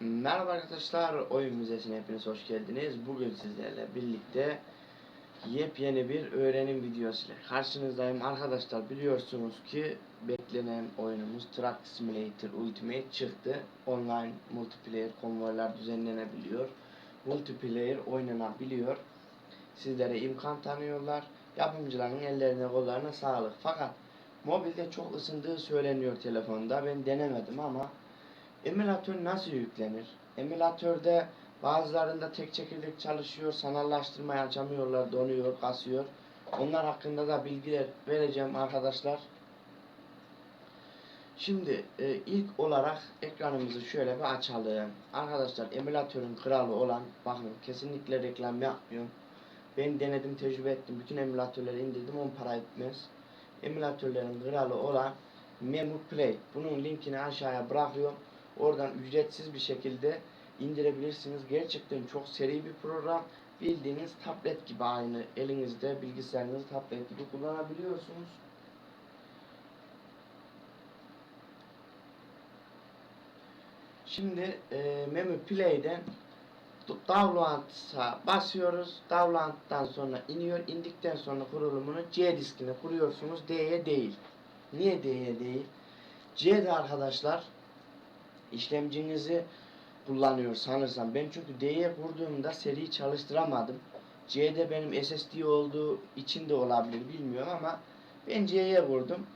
Merhaba arkadaşlar, Oyun Müzesi'ne hepiniz hoş geldiniz. Bugün sizlerle birlikte yepyeni bir öğrenim videosu ile karşınızdayım. Arkadaşlar biliyorsunuz ki beklenen oyunumuz Truck Simulator Ultimate çıktı. Online multiplayer konvoylar düzenlenebiliyor. Multiplayer oynanabiliyor. Sizlere imkan tanıyorlar. Yapımcıların ellerine kollarına sağlık. Fakat mobilde çok ısındığı söyleniyor telefonda. Ben denemedim ama Emülatör nasıl yüklenir? Emülatörde bazılarında tek çekirdek çalışıyor, sanallaştırmayı açamıyorlar, donuyor, kasıyor. Onlar hakkında da bilgiler vereceğim arkadaşlar. Şimdi e, ilk olarak ekranımızı şöyle bir açalım. Arkadaşlar emülatörün kralı olan, bakın kesinlikle reklam yapmıyorum. Ben denedim, tecrübe ettim. Bütün emülatörleri indirdim, 10 para etmez. Emülatörlerin kralı olan Memu Play. Bunun linkini aşağıya bırakıyorum. Oradan ücretsiz bir şekilde indirebilirsiniz. Gerçekten çok seri bir program. Bildiğiniz tablet gibi aynı elinizde bilgisayarınızı tablet gibi kullanabiliyorsunuz. Şimdi e, Memu Play'den Download'a basıyoruz. Download'dan sonra iniyor. İndikten sonra kurulumunu C diskine kuruyorsunuz. D'ye değil. Niye D'ye değil? C'de arkadaşlar işlemcinizi kullanıyor sanırsam. Ben çünkü D'ye kurduğumda seri çalıştıramadım. C'de benim SSD olduğu için de olabilir bilmiyorum ama ben C'ye kurdum.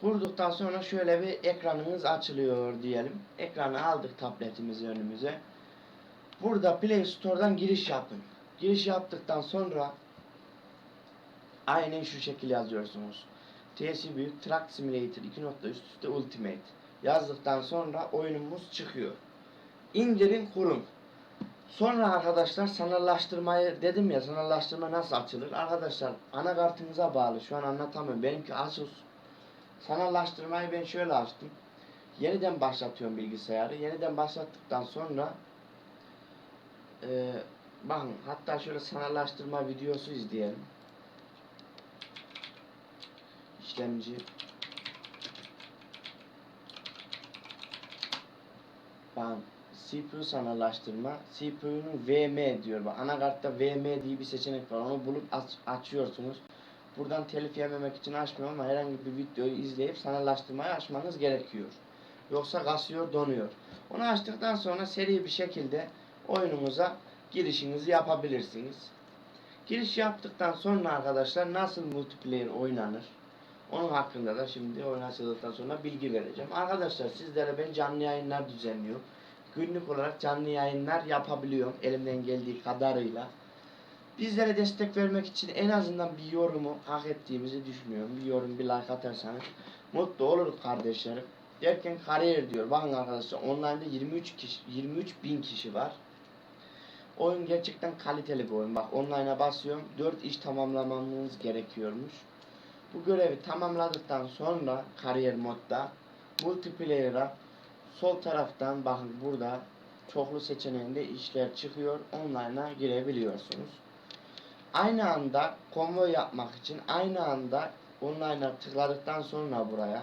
Kurduktan sonra şöyle bir ekranımız açılıyor diyelim. Ekranı aldık tabletimizi önümüze. Burada Play Store'dan giriş yapın. Giriş yaptıktan sonra aynen şu şekil yazıyorsunuz. TS Büyük Truck Simulator 2 nokta Ultimate yazdıktan sonra oyunumuz çıkıyor. İndirin kurun. Sonra arkadaşlar sanallaştırmayı dedim ya sanallaştırma nasıl açılır? Arkadaşlar anakartınıza bağlı. Şu an anlatamıyorum. Benimki Asus. Sanallaştırmayı ben şöyle açtım. Yeniden başlatıyorum bilgisayarı. Yeniden başlattıktan sonra e, bakın hatta şöyle sanallaştırma videosu izleyelim. İşlemci Bakın CPU sanallaştırma. CPU'nun VM diyor. Bak anakartta VM diye bir seçenek var. Onu bulup aç, açıyorsunuz. Buradan telif yememek için açmıyorum ama herhangi bir videoyu izleyip sanallaştırmayı açmanız gerekiyor. Yoksa kasıyor, donuyor. Onu açtıktan sonra seri bir şekilde oyunumuza girişinizi yapabilirsiniz. Giriş yaptıktan sonra arkadaşlar nasıl multiplayer oynanır? Onun hakkında da şimdi oyun sonra bilgi vereceğim. Arkadaşlar sizlere ben canlı yayınlar düzenliyorum. Günlük olarak canlı yayınlar yapabiliyorum elimden geldiği kadarıyla. Bizlere destek vermek için en azından bir yorumu hak ettiğimizi düşünüyorum. Bir yorum, bir like atarsanız mutlu oluruz kardeşlerim. Derken kariyer diyor. Bakın arkadaşlar online'da 23 kişi 23 bin kişi var. Oyun gerçekten kaliteli bir oyun. Bak online'a basıyorum. 4 iş tamamlamamız gerekiyormuş. Bu görevi tamamladıktan sonra kariyer modda multiplayer'a sol taraftan bakın burada çoklu seçeneğinde işler çıkıyor. Online'a girebiliyorsunuz. Aynı anda konvoy yapmak için aynı anda online'a tıkladıktan sonra buraya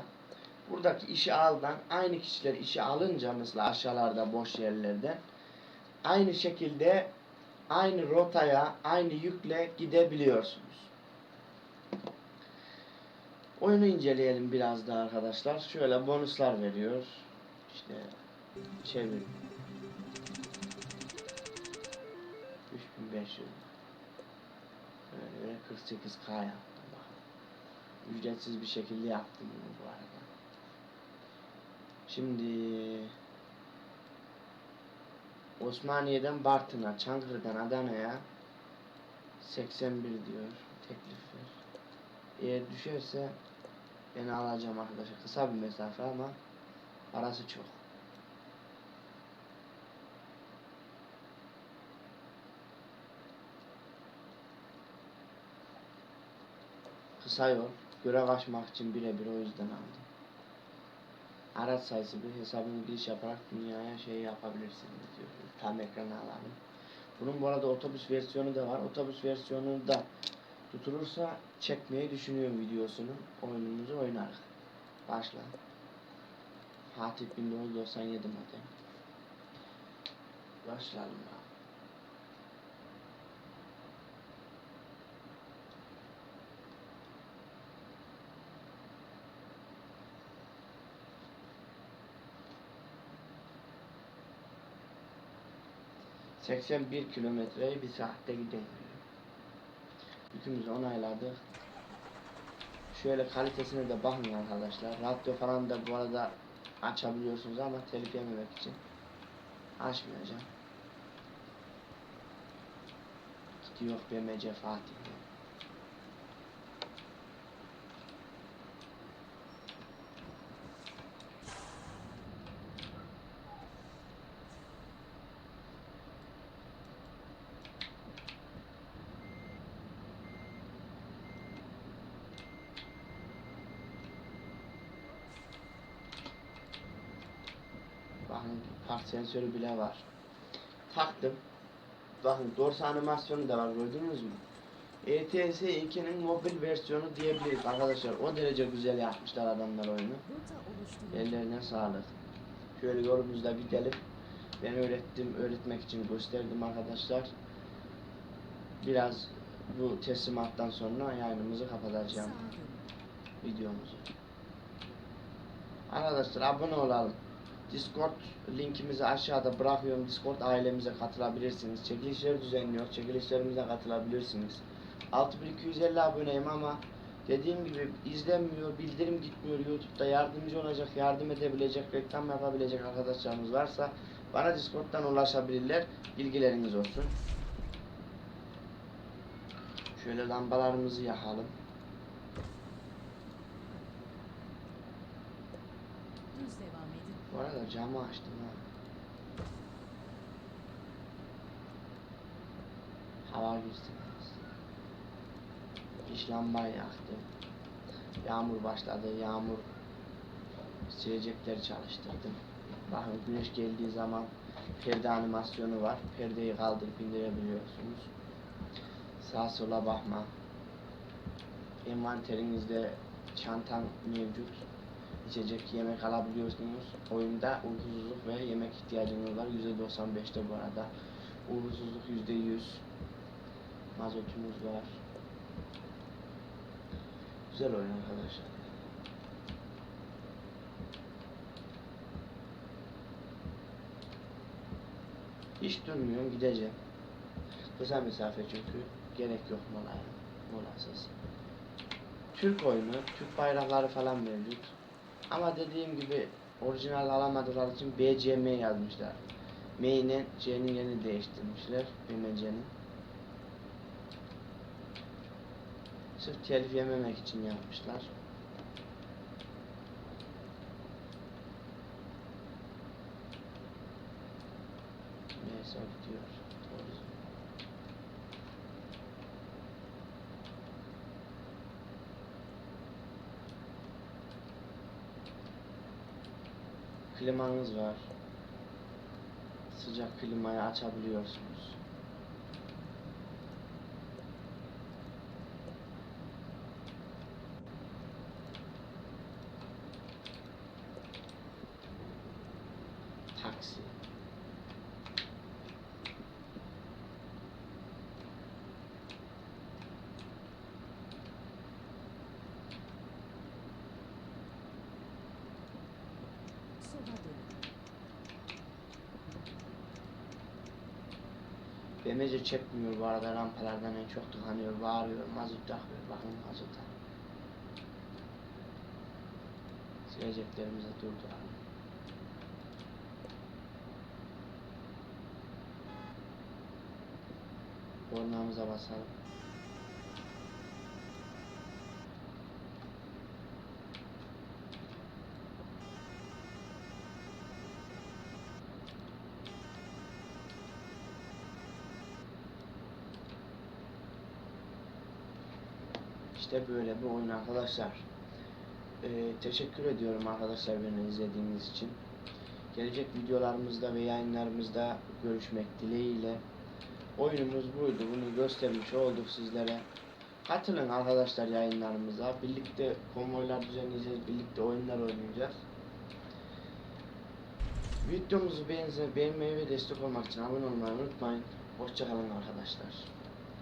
buradaki işi aldan aynı kişiler işi alınca mesela aşağılarda boş yerlerde aynı şekilde aynı rotaya aynı yükle gidebiliyorsunuz. Oyunu inceleyelim biraz daha arkadaşlar. Şöyle bonuslar veriyor. İşte çevir. 3500 Böyle 48k yaptım. Ücretsiz bir şekilde yaptım bunu bu arada. Şimdi Osmaniye'den Bartın'a, Çankırı'dan Adana'ya 81 diyor teklif ver. Eğer düşerse beni alacağım arkadaşlar. Kısa bir mesafe ama parası çok. Kısa yol. Görev açmak için birebir o yüzden aldım. Araç sayısı bir hesabını giriş yaparak dünyaya şey yapabilirsiniz diyor. Tam ekranı alalım. Bunun bu arada otobüs versiyonu da var. Otobüs versiyonu da tutulursa çekmeyi düşünüyorum videosunu. Oyunumuzu oynarız. Başla. Fatih 1997 model. Başlayalım ya. ...81 kilometreyi bir saatte gidelim. Yükümüzü onayladık. Şöyle kalitesine de bakın arkadaşlar. Radyo falan da bu arada açabiliyorsunuz ama telif yememek için açmayacağım. Gidiyor BMC Fatih'e. Bakın park sensörü bile var. Taktım. Bakın dorsa animasyonu da var gördünüz mü? ETS 2'nin mobil versiyonu diyebiliriz arkadaşlar. O derece güzel yapmışlar adamlar oyunu. Ellerine sağlık. Şöyle yolumuzda gidelim. Ben öğrettim, öğretmek için gösterdim arkadaşlar. Biraz bu teslimattan sonra yayınımızı kapatacağım videomuzu. Arkadaşlar abone olalım. Discord linkimizi aşağıda bırakıyorum. Discord ailemize katılabilirsiniz. Çekilişleri düzenliyor. Çekilişlerimize katılabilirsiniz. 6250 aboneyim ama dediğim gibi izlenmiyor, bildirim gitmiyor YouTube'da yardımcı olacak, yardım edebilecek, reklam yapabilecek arkadaşlarımız varsa bana Discord'dan ulaşabilirler. Bilgileriniz olsun. Şöyle lambalarımızı yakalım. Bu arada camı açtım ha. Hava girsin. İş lambayı yaktım. Yağmur başladı. Yağmur silecekleri çalıştırdım. Bakın güneş geldiği zaman perde animasyonu var. Perdeyi kaldırıp indirebiliyorsunuz. Sağa sola bakma. Envanterinizde çantan mevcut içecek, yemek alabiliyorsunuz. Oyunda uykusuzluk ve yemek ihtiyacınız var. %95'te bu arada. Uykusuzluk %100. Mazotumuz var. Güzel oyun arkadaşlar. Hiç durmuyorum gideceğim. Kısa mesafe çünkü gerek yok molaya. Molasız. Türk oyunu, Türk bayrakları falan mevcut. Ama dediğim gibi orijinal alamadıkları için BCM yazmışlar. M'nin C'nin yerini değiştirmişler. BMC'nin. Sırf telif yememek için yapmışlar. Neyse o gidiyor. Doğru. Klimanız var. Sıcak klimayı açabiliyorsunuz. Taksi. Sola dönün. BMC çekmiyor bu arada rampalardan en çok tıkanıyor, bağırıyor, mazot yakıyor. Bakın mazota. Sileceklerimizi durduralım. Kornamıza basalım. İşte böyle bir oyun arkadaşlar. Ee, teşekkür ediyorum arkadaşlar beni izlediğiniz için. Gelecek videolarımızda ve yayınlarımızda görüşmek dileğiyle. Oyunumuz buydu. Bunu göstermiş olduk sizlere. Katılın arkadaşlar yayınlarımıza. Birlikte konvoylar düzenleyeceğiz. Birlikte oyunlar oynayacağız. Videomuzu beğense, beğenmeyi ve destek olmak için abone olmayı unutmayın. Hoşçakalın arkadaşlar.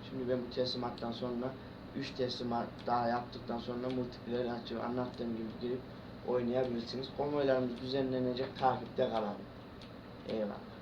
Şimdi ben bu teslimattan sonra 3 teslimat daha yaptıktan sonra multiplayer açıp anlattığım gibi girip oynayabilirsiniz. Konvoylarımız düzenlenecek takipte kalalım. Eyvallah.